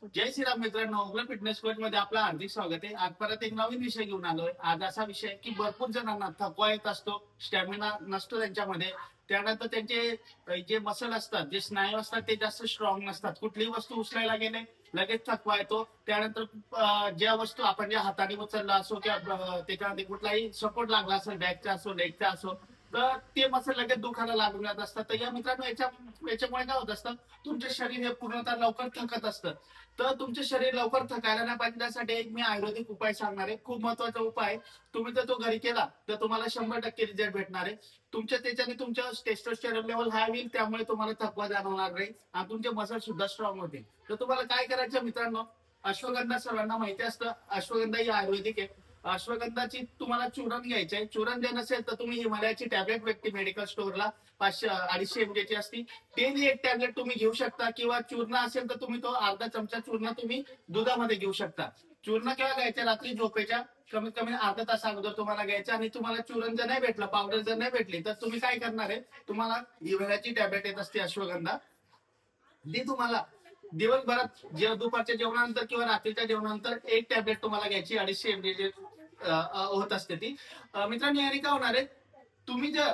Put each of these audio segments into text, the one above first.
जय श्रीराम मित्रांनो ओगला fitness coach मध्ये आपलं हार्दिक स्वागत आहे. आज परत एक नवीन विषय घेऊन आलोय. आज असा विषय की भरपूर जणांना थकवा येत असतो स्टॅमिना नसतो त्यांच्यामध्ये. त्यानंतर त्यांचे जे मसल असतात जे स्नायू असतात ते जास्त स्ट्रॉंग नसतात. कुठलीही वस्तू उचलायला गेले लगेच थकवा येतो. त्यानंतर ज्या वस्तू आपण ज्या हाताने उचलला असो किंवा त्याच्यामध्ये कुठलाही सपोर्ट लागला असेल बॅकचा असो लेगचा असो तर ते मसल लगेच दुखायला लागून जात असतात. तर या मित्रांनो याच्या याच्यामुळे काय होत असतं तुमचे शरीर हे पूर्णतः लवकर थकत असतं. तर तुमचे शरीर लवकर थकायला नाही पाहिजे त्यासाठी एक मी आयुर्वेदिक उपाय सांगणार आहे. खूप महत्त्वाचा उपाय आहे. तुम्ही जर तो घरी केला तर तुम्हाला शंभर टक्के रिझल्ट भेटणार आहे. तुमच्या त्याच्याने तुमच्या टेस्टोस्टेरॉन लेवल हाय होईल त्यामुळे तुम्हाला थकवा जाणवणार नाही आणि तुमचे मसल सुद्धा स्ट्रॉंग होतील. तर तुम्हाला काय करायचं मित्रांनो? अश्वगंधा सर्वांना माहिती असतं. अश्वगंधा ही आयुर्वेदिक आहे. अश्वगंधाची तुम्हाला चूर्ण घ्यायचे आहे चूर्ण जे नसेल तर तुम्ही हिमालयाची टॅबलेट व्यक्ती मेडिकल स्टोअरला पाचशे अडीचशे एमजेची असती. ते एक टॅबलेट तुम्ही घेऊ शकता किंवा चूर्ण असेल तर तुम्ही तो अर्धा चमचा चूर्ण तुम्ही दुधामध्ये घेऊ शकता. चूर्ण केव्हा घ्यायचं? रात्री झोपेच्या. कमीत कमी अर्धा तास अगोदर तुम्हाला घ्यायचं आणि तुम्हाला चूर्ण जर नाही भेटलं पावडर जर नाही भेटली तर तुम्ही काय करणार आहे? तुम्हाला हिवाळ्याची टॅबलेट येत असते अश्वगंधा. ती तुम्हाला दिवसभरात जेव्हा दुपारच्या जेवणानंतर किंवा रात्रीच्या जेवणानंतर एक टॅबलेट तुम्हाला घ्यायची अडीचशे एमजी होत असते ती. मित्रांनो याने काय होणार आहे तुम्ही जर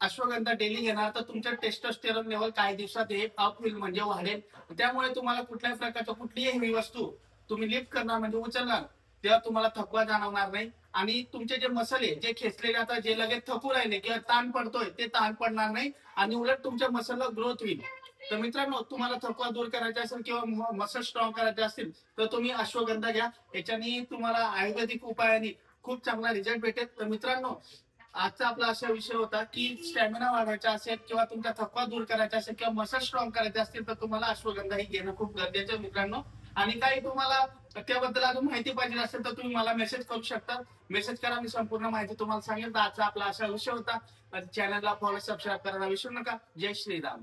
अश्वगंधा डेली घेणार तर तुमचं टेस्टोस्टेरॉन लेवल काही दिवसात हे अप होईल म्हणजे वाढेल. त्यामुळे तुम्हाला कुठल्याही प्रकारच्या कुठलीही हेवी वस्तू तुम्ही लिफ्ट करणार म्हणजे उचलणार तेव्हा तुम्हाला थकवा जाणवणार नाही. आणि तुमचे जे मसल आहे जे खेचलेले आता जे लगेच थकू राहिले किंवा ताण पडतोय ते ताण पडणार नाही. आणि उलट तुमच्या मसलला ग्रोथ होईल. तर मित्रांनो तुम्हाला थकवा दूर करायचा असेल किंवा मसल स्ट्रॉंग करायचे असतील तर तुम्ही अश्वगंधा घ्या. याच्याने तुम्हाला आयुर्वेदिक उपायाने खूप चांगला रिझल्ट भेटेल. तर मित्रांनो आजचा आपला असा विषय होता की स्टॅमिना वाढवायचा असेल किंवा तुमचा थकवा दूर करायचा असेल किंवा मसल स्ट्रॉंग करायचे असतील तर तुम्हाला अश्वगंधा ही घेणं खूप गरजेचं आहे मित्रांनो. आणि काही तुम्हाला त्याबद्दल अजून माहिती पाहिजे असेल तर तुम्ही मला मेसेज करू शकता. मेसेज करा मी संपूर्ण माहिती तुम्हाला सांगेल तर आजचा आपला असा विषय होता. चॅनलला फॉलो सबस्क्राईब करायला विसरू नका. जय श्रीराम.